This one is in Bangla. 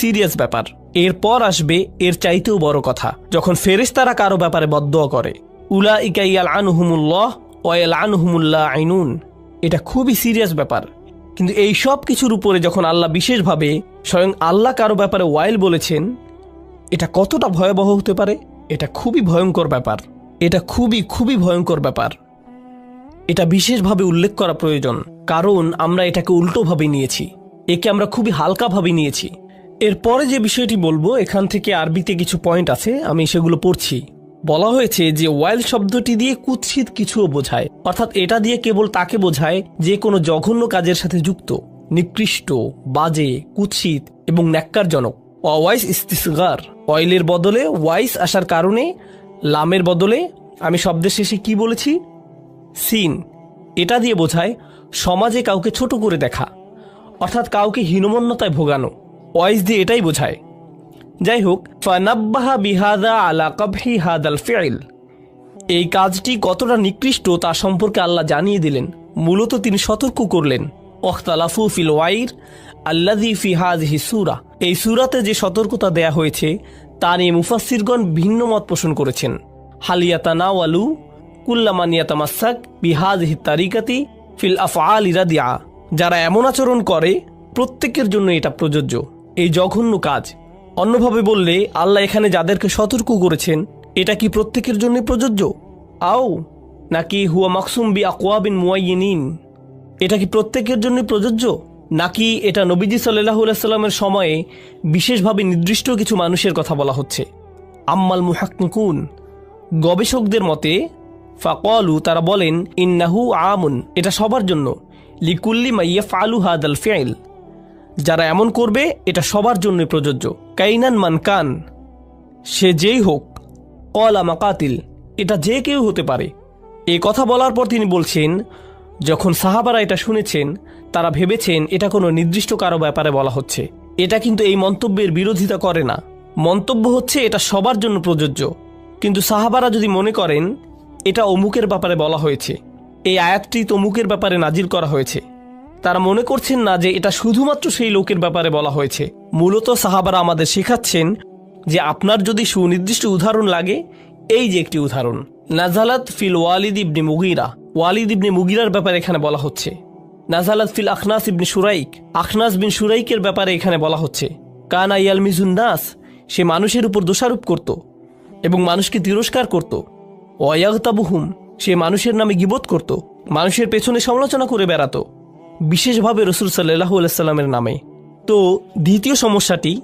সিরিয়াস ব্যাপার। এরপর আসবে এর চাইতেও বড় কথা, যখন ফেরেশতারা কারও ব্যাপারে বদ্ধ করে। উলা ইকাইয়াল আনহুমুল্লাহ ওয়াল আনহুমুল্লাহ আইনুন। এটা খুবই সিরিয়াস ব্যাপার। কিন্তু এই সব কিছুর উপরে যখন আল্লাহ বিশেষভাবে স্বয়ং আল্লাহ কারও ব্যাপারে ওয়াইল বলেছেন, এটা কতটা ভয়াবহ হতে পারে? এটা খুবই ভয়ঙ্কর ব্যাপার। এটা খুবই খুবই ভয়ঙ্কর ব্যাপার। এটা বিশেষভাবে উল্লেখ করা প্রয়োজন, কারণ আমরা এটাকে উল্টোভাবে নিয়েছি। একে আমরা খুবই হালকাভাবে নিয়েছি। এরপরে যে বিষয়টি বলব, এখান থেকে আরবিতে কিছু পয়েন্ট আছে, আমি সেগুলো পড়ছি। বলা হয়েছে যে ওয়াইল শব্দটি দিয়ে কুৎসিত কিছুও বোঝায়। অর্থাৎ এটা দিয়ে কেবল তাকে বোঝায় যে কোনো জঘন্য কাজের সাথে যুক্ত, নিকৃষ্ট, বাজে, কুৎসিত এবং ন্যাক্কারজনক। ওয়াইস ইস্তিসগার, অয়েলের বদলে ওয়াইস আসার কারণে, লামের বদলে, আমি শব্দের শেষে কি বলেছি? সিন। এটা দিয়ে বোঝায়, সমাজে কাউকে ছোট করে দেখা। অর্থাৎ কাউকে হীনমন্যতায় ভোগানো। ওয়াইস দিয়ে এটাই বোঝায়। যাই হোক ফানাব্বাহা বিহাদা আলা কবহি হাদাল ফেইল। এই কাজটি কতটা নিকৃষ্ট তা সম্পর্কে আল্লাহ জানিয়ে দিলেন। মূলত তিনি সতর্ক করলেন। অখতালাফু ফিল ওয়াইর আল্লাদি ফি হাজহি সুরা। এই সুরাতে যে সতর্কতা দেয়া হয়েছে, তা নিয়ে মুফাসিরগণ ভিন্ন মত পোষণ করেছেন। হালিয়াতানা ওয়ালু কুল্লামানিয়াতামাসাক বিহাজহি তারিকাতি ফিল আফআল ইরাদিয়া যারা এমন আচরণ করে, প্রত্যেকের জন্য এটা প্রযোজ্য। এই জঘন্য কাজ। অন্যভাবে বললে, আল্লাহ এখানে যাদেরকে সতর্ক করেছেন, এটা কি প্রত্যেকের জন্য প্রযোজ্য? আও, নাকি হুয়া মাকসুম বি আকোয়াবিন মুয়াইনিন এটা কি প্রত্যেকের জন্য প্রযোজ্য? নাকি এটা নবীজি সাল্লাহ সাল্লামের সময়ে বিশেষভাবে নির্দিষ্ট কিছু মানুষের কথা বলা হচ্ছে? আম্মাল মুহাক্কুন গবেষকদের মতে, ফাকলু, তারা বলেন, ইন্নাহু আমুন এটা সবার জন্য। লিকুল্লি মাইয়া ফালু হাদাল ফেইল। যারা এমন করবে, এটা সবার জন্য প্রযোজ্য। কাইনান মান কান, সে যেই হোক কলা মাকাতিল, এটা যে কেউ হতে পারে। এই কথা বলার পর তিনি বলছেন, যখন সাহাবারা এটা শুনেছেন, তারা ভেবেছেন এটা কোনো নির্দিষ্ট কারও ব্যাপারে বলা হচ্ছে। এটা কিন্তু এই মন্তব্যের বিরোধিতা করে না। মন্তব্য হচ্ছে, এটা সবার জন্য প্রযোজ্য। কিন্তু সাহাবারা যদি মনে করেন, এটা অমুকের ব্যাপারে বলা হয়েছে। এই আয়াতটি তমুকের ব্যাপারে নাজিল করা হয়েছে। তারা মনে করছেন না যে এটা শুধুমাত্র সেই লোকের ব্যাপারে বলা হয়েছে। মূলত সাহাবারা আমাদের শেখাচ্ছেন যে আপনার যদি সুনির্দিষ্ট উদাহরণ লাগে, এই যে একটি উদাহরণ, নাজালাত ফিল ওয়ালিদ ইবনে মুগিরা। ওয়ালিদ ইবনে মুগিরার ব্যাপারে এখানে বলা হচ্ছে। নাজালাত ফিল আখনাস ইবনে সুরাইক। আখনাস বিন সুরাইকের ব্যাপারে এখানে বলা হচ্ছে। কানা ইয়াল নাস, সে মানুষের উপর দোষারোপ করত এবং মানুষকে তিরস্কার করত। ওয়াগতাবুহুম সে মানুষের নামে গিবোধ করত। মানুষের পেছনে সমালোচনা করে বেড়াতো। বিশেষভাবে রসুল সাল্লাহ আলাইসাল্লামের নামে। তো দ্বিতীয় সমস্যাটি